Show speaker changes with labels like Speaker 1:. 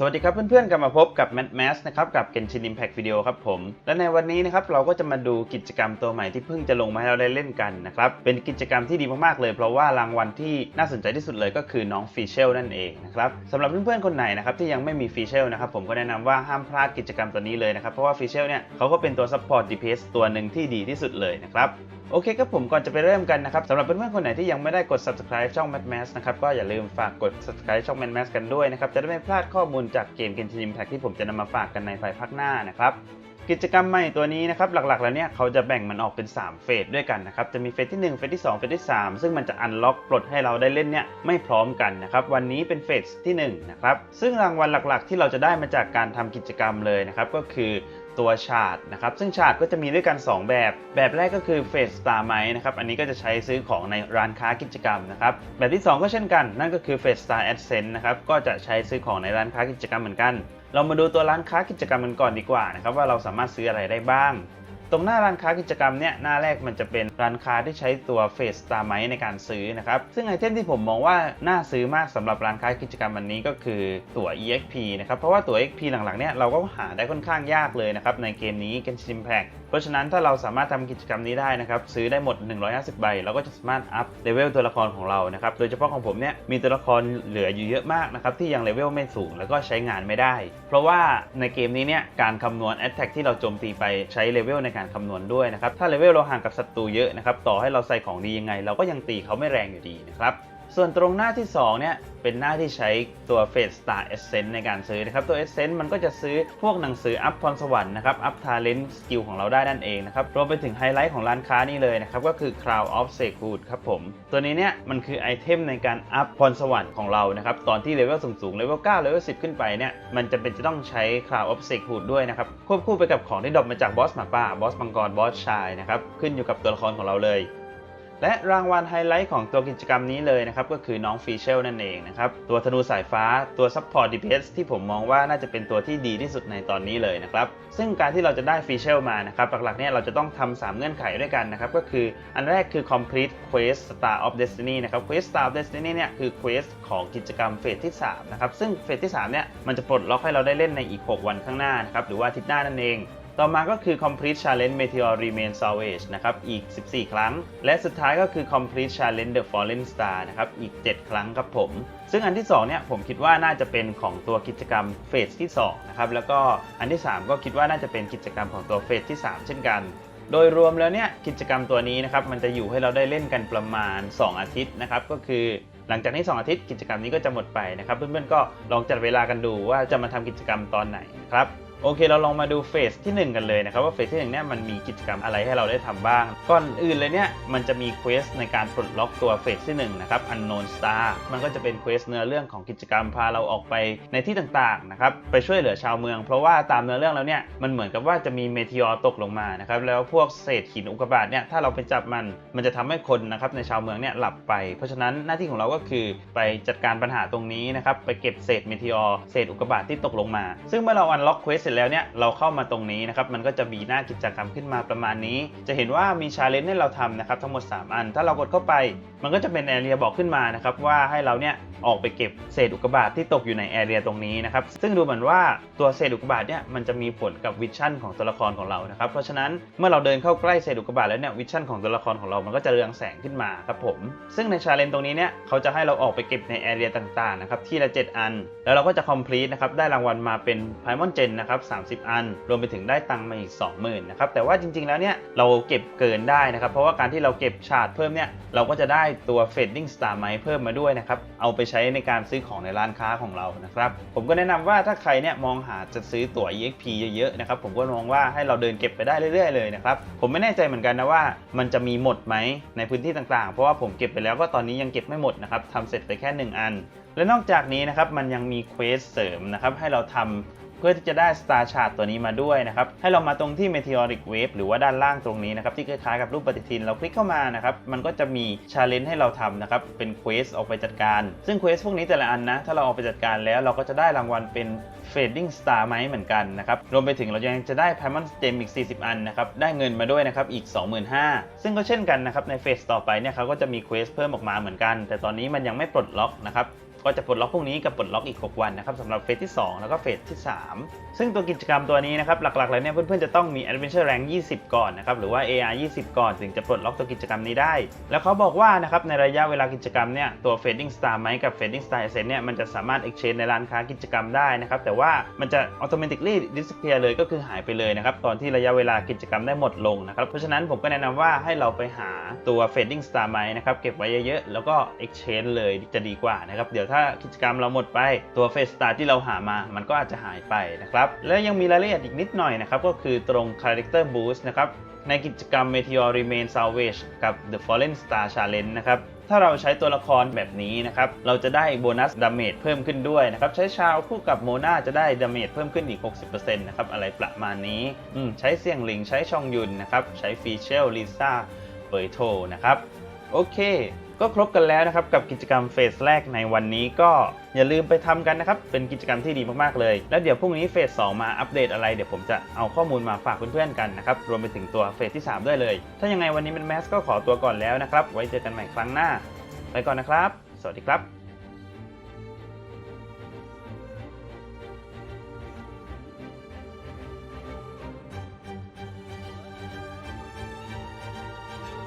Speaker 1: สวัสดีครับเพื่อนๆกลับมาพบกับ Mad Max นะครับกับ Genshin Impact Video ครับผม และในวันนี้นะครับเราก็จะมาดูกิจกรรมตัวใหม่ที่เพิ่งจะลงมาให้เราได้เล่นกันนะครับเป็นกิจกรรมที่ดีมากๆเลย เพราะว่ารางวัลที่น่าสนใจที่สุดเลยก็คือน้องฟีเชลนั่นเองนะครับสำหรับเพื่อนๆคนไหนนะครับที่ยังไม่มีฟีเชลนะครับผมก็แนะนำว่าห้ามพลาดกิจกรรมตัวนี้เลยนะครับเพราะว่าฟีเชลเนี่ยเขาก็เป็นตัว Support DPS ตัวหนึ่งที่ดีที่สุดเลยนะครับ โอเคครับผมก่อนจะไปเริ่มกันนะครับสำหรับเพื่อนๆคนไหนที่ยังไม่ได้กด subscribe ช่อง Mad Max นะครับก็อย่าลืมฝากกด subscribe ช่อง Mad Max กันด้วยนะครับจะได้ไม่พลาดข้อมูลจากเกม Genshin Impact ที่ผมจะนำมาฝากกันในภายภาคหน้านะครับกิจกรรมใหม่ตัวนี้นะครับหลักๆ แล้วเนี่ยเขาจะแบ่งมันออกเป็น 3 เฟสด้วยกันนะครับจะมีเฟสที่ 1 เฟสที่ 2 เฟสที่ 3 ซึ่งมันจะอันล็อกปลดให้เราได้เล่นเนี่ยไม่พร้อมกันนะครับวันนี้เป็นเฟสที่1นะครับซึ่งรางวัลหลักๆ ที่เราจะได้มาจากการทำกิจกรรมเลยนะครับก็คือ ตัวชาร์ตนะครับ ซึ่งชาร์ตก็จะมีด้วยกัน 2 แบบ แบบแรกก็คือเฟสสตาร์ไมนะครับ อันนี้ก็จะใช้ซื้อของในร้านค้ากิจกรรมนะครับ แบบที่ 2 ก็เช่นกัน นั่นก็คือเฟสสตาร์แอดเซนนะครับ ก็จะใช้ซื้อของในร้านค้ากิจกรรมเหมือนกัน เรามาดูตัวร้านค้ากิจกรรมกันก่อนดีกว่านะครับว่าเราสามารถซื้ออะไรได้บ้าง ตรงหน้าร้านค้ากิจกรรมเนี่ยหน้าแรกมันจะเป็นร้านค้าที่ใช้ตัวเฟสตาไมในการซื้อนะครับซึ่งไอเทมที่ผมมองว่าน่าซื้อมากสำหรับร้านค้ากิจกรรมวันนี้ก็คือตั๋ว EXP นะครับเพราะว่าตั๋ว EXP หลังๆเนี่ยเราก็หาได้ค่อนข้างยากเลยนะครับในเกมนี้ Genshin Impact เพราะฉะนั้นถ้าเราสามารถทำกิจกรรมนี้ได้นะครับซื้อได้หมด 150 ใบเราก็จะสามารถอัพเลเวลตัวละครของเรานะครับโดยเฉพาะของผมเนี่ยมีตัวละครเหลืออยู่เยอะมากนะครับที่ยังเลเวลไม่สูงแล้วก็ใช้งานไม่ได้ เพราะว่าในเกมนี้เนี่ยการคำนวณ Attack ที่เราโจมตีไปใช้เลเวลในการคำนวณด้วยนะครับถ้าเลเวลเราห่างกับศัตรูเยอะนะครับต่อให้เราใส่ของดียังไง เราก็ยังตีเขาไม่แรงอยู่ดีนะครับ ส่วนตรงหน้าที่ 2 เนี่ย เป็นหน้าที่ใช้ตัว Fate Star Essence ในการซื้อนะครับ ตัว Essence มันก็จะซื้อพวกหนังสืออัพพรสวรรค์นะครับ อัพ Talent Skill ของเราได้นั่นเองนะครับ รวมไปถึงไฮไลท์ของร้านค้านี่เลยนะครับ ก็คือ Crown of s e c u d ครับผม ตัวนี้เนี่ย มันคือไอเทมในการอัพพรสวรรค์ของเรานะครับ ตอนที่เลเวลสูงๆเลเวล9เลเวล10 ขึ้นไปเนี่ย มันจะเป็นจะต้องใช้ Crown of s e c u d ด้วยนะครับ ควบคู่ไปกับของที่ดรอปมาจากบอสหมาป่าบอสมังกรบอสชายนะครับขึ้นอยู่กับตัวละครของเราเลย และรางวัลไฮไลท์ของตัวกิจกรรมนี้เลยนะครับ ก็คือน้องฟีเชลนั่นเองนะครับ ตัวธนูสายฟ้าตัว Support DPS ที่ผมมองว่าน่าจะเป็นตัวที่ดีที่สุดในตอนนี้เลยนะครับ ซึ่งการที่เราจะได้ฟีเชลมานะครับ หลักๆเนี่ยเราจะต้องทำ3เงื่อนไขด้วยกันนะครับ ก็คืออันแรกคือ complete quest star of destiny นะครับ quest star of destiny เนี่ยคือ quest ของกิจกรรมเฟสที่3นะครับซึ่งเฟสที่3เนี่ยมันจะปลดล็อกให้เราได้เล่นในอีก 6 วันข้างหน้านะครับหรือว่าอาทิตย์หน้านั่นเอง ต่อมาก็คือ complete challenge meteor remain salvage นะครับ อีก 14 ครั้ง และสุดท้ายก็คือ complete challenge the fallen star นะครับ อีก 7 ครั้งครับผม ซึ่งอันที่ 2 เนี่ย ผมคิดว่าน่าจะเป็นของตัวกิจกรรมเฟสที่ 2 นะครับ แล้วก็อันที่ 3 ก็คิดว่าน่าจะเป็นกิจกรรมของตัวเฟสที่ 3 เช่นกันโดยรวมแล้วเนี่ยกิจกรรมตัวนี้นะครับมันจะอยู่ให้เราได้เล่นกันประมาณ 2 อาทิตย์นะครับก็คือหลังจากนี้ 2 อาทิตย์กิจกรรมนี้ก็จะหมดไปนะครับเพื่อนๆก็ลองจัดเวลากันดูว่าจะมาทำกิจกรรมตอนไหนครับ โอเคเราลองมาดูเฟสที่ 1 กันเลยนะครับว่าเฟสที่1เนี่ยมันมีกิจกรรมอะไรให้เราได้ทำบ้าง ก่อนอื่นเลยเนี่ยมันจะมีเควสในการปลดล็อกตัวเฟสที่1นะครับ Unknown Star มันก็จะเป็นเควสเนื้อเรื่องของกิจกรรมพาเราออกไปในที่ต่างๆนะครับไปช่วยเหลือชาวเมือง เพราะว่าตามเนื้อเรื่องแล้วเนี่ยมันเหมือนกับว่าจะมีเมทีออร์ตกลงมานะครับแล้วพวกเศษหินอุกกาบาตเนี่ยถ้าเราไปจับมันมันจะทำให้คนนะครับในชาวเมืองเนี่ยหลับไป เพราะฉะนั้นหน้าที่ของเราก็คือไปจัดการปัญหาตรงนี้นะครับไปเก็บเศษเมทีออเศษอุกกาบาตที่ตกลงมา ซึ่งเมื่อเราอันล็อกเควสร็จแล้วเนี่ยเราเข้ามาตรงนี้นะครับมันก็จะมีหน้ากิจกรรมขึ้นมาประมาณนี้ จะเห็นว่ามีชาเลนจ์ให้เราทำนะครับทั้งหมด 3 อัน ถ้าเรากดเข้าไป มันก็จะเป็นแอเรียบอกขึ้นมานะครับว่าให้เราเนี่ยออกไปเก็บเศษอุกกาบาตที่ตกอยู่ในแอเรียตรงนี้นะครับซึ่งดูเหมือนว่าตัวเศษอุกกาบาตเนี่ยมันจะมีผลกับวิชั่นของตัวละครของเรานะครับเพราะฉะนั้นเมื่อเราเดินเข้าใกล้เศษอุกกาบาตแล้วเนี่ยวิชั่นของตัวละครของเรามันก็จะเรืองแสงขึ้นมาครับผมซึ่งในชาเลนจ์ตรงนี้เนี่ยเขาจะให้เราออกไปเก็บในแอเรียต่างๆนะครับที่ละ 7 อัน แล้วเราก็จะ complete นะครับได้รางวัลมาเป็นไพมอนเจนนะครับ30 อัน รวมไปถึงได้ตังค์มาอีก 20,000นะครับแต่ว่าจริงๆแล้วเนี่ยเราเก็บเกินได้นะครับเพราะว่าการที่เราเก็บชาร์ตเพิ่มเนี่ยเราก็จะได้ตัว Fading Star ไม้เพิ่มมาด้วยนะครับเอาไปใช้ในการซื้อของในร้านค้าของเรานะครับผมก็แนะนำว่าถ้าใครเนี่ยมองหาจะซื้อตั๋ว EXP เยอะๆนะครับผมก็มองว่าให้เราเดินเก็บไปได้เรื่อยๆเลยนะครับผมไม่แน่ใจเหมือนกันนะว่า มันจะมีหมดไหมในพื้นที่ต่างๆ เพราะว่าผมเก็บไปแล้วก็ตอนนี้ยังเก็บไม่หมดนะครับทำเสร็จไปแค่ 1 อันและนอกจากนี้นะครับมันยังมีเควสเสริมนะครับให้เราทำ เพื่อที่จะได้ Star Chart ตัวนี้มาด้วยนะครับ ให้เรามาตรงที่ Meteoric Wave หรือว่าด้านล่างตรงนี้นะครับ ที่คล้ายๆกับรูปปฏิทินเราคลิกเข้ามานะครับ มันก็จะมี Challenge ให้เราทำนะครับ เป็นเควสออกไปจัดการ ซึ่งเควสพวกนี้แต่ละอันนะ ถ้าเราเอาไปจัดการแล้วเราก็จะได้รางวัลเป็น Fading Star ไหมเหมือนกันนะครับ รวมไปถึงเรายังจะได้ Diamond Gem อีก 40 อันนะครับ ได้เงินมาด้วยนะครับ อีก 25,000 ซึ่งก็เช่นกันนะครับ ในเฟสต่อไปเนี่ยเขาก็จะมีเควสเพิ่มออกมาเหมือนกัน แต่ตอนนี้มันยังไม่ปลดล็อกนะครับ ก็จะปลดล็อกพวกนี้กับปลดล็อกอีก 6 วันนะครับสำหรับเฟสที่ 2 แล้วก็เฟสที่ 3 ซึ่งตัวกิจกรรมตัวนี้นะครับหลักๆแล้วเนี่ยเพื่อนๆจะต้องมี Adventure Rank 20 ก่อนนะครับหรือว่า AR 20 ก่อน ถึงจะปลดล็อกตัวกิจกรรมนี้ได้ แล้วเขาบอกว่านะครับในระยะเวลากิจกรรมเนี่ยตัว Fading Star ไหมกับ Fading Star Essence เนี่ยมันจะสามารถ exchange ในร้านค้ากิจกรรมได้นะครับแต่ว่ามันจะ automatically disappear เลยก็คือหายไปเลยนะครับตอนที่ระยะเวลากิจกรรมได้หมดลงนะครับเพราะฉะนั้นผมก็แนะนำว่าให้เราไปหาตัว Fading Star ไหมนะครับเก็บไว้เยอะๆแล้วก็ exchange เลยจะดีกว่านะครับเดี๋ยวถ้ากิจกรรมเราหมดไปตัว Fade Star ที่เราหามา มันก็อาจจะหายไปนะครับ แล้วยังมีรายละเอียดอีกนิดหน่อยนะครับ ก็คือตรง Character Boost นะครับในกิจกรรม Meteor Remain Salvage กับ The Fallen Star Challenge นะครับ ถ้าเราใช้ตัวละครแบบนี้นะครับ เราจะได้โบนัสดาเมจเพิ่มขึ้นด้วยนะครับ ใช้ชาวคู่กับโมนาจะได้ดาเมจเพิ่มขึ้นอีก 60%นะครับ อะไรประมาณนี้ อืม ใช้เสี่ยงหลิง ใช้ชองยุนนะครับ ใช้ฟีเชลลิซ่าเบยโทนะครับ โอเค ก็ครบกันแล้วนะครับกับกิจกรรมเฟสแรกในวันนี้ก็อย่าลืมไปทำกันนะครับ เป็นกิจกรรมที่ดีมากๆเลย แล้วเดี๋ยวพรุ่งนี้เฟส2มาอัปเดตอะไรเดี๋ยวผมจะเอาข้อมูลมาฝากเพื่อนๆกันนะครับ รวมไปถึงตัวเฟสที่ 3 ด้วยเลย ถ้ายังไงวันนี้เป็นแมสก็ขอตัวก่อนแล้วนะครับ ไว้เจอกันใหม่ครั้งหน้า ไปก่อนนะครับ สวัสดีครับ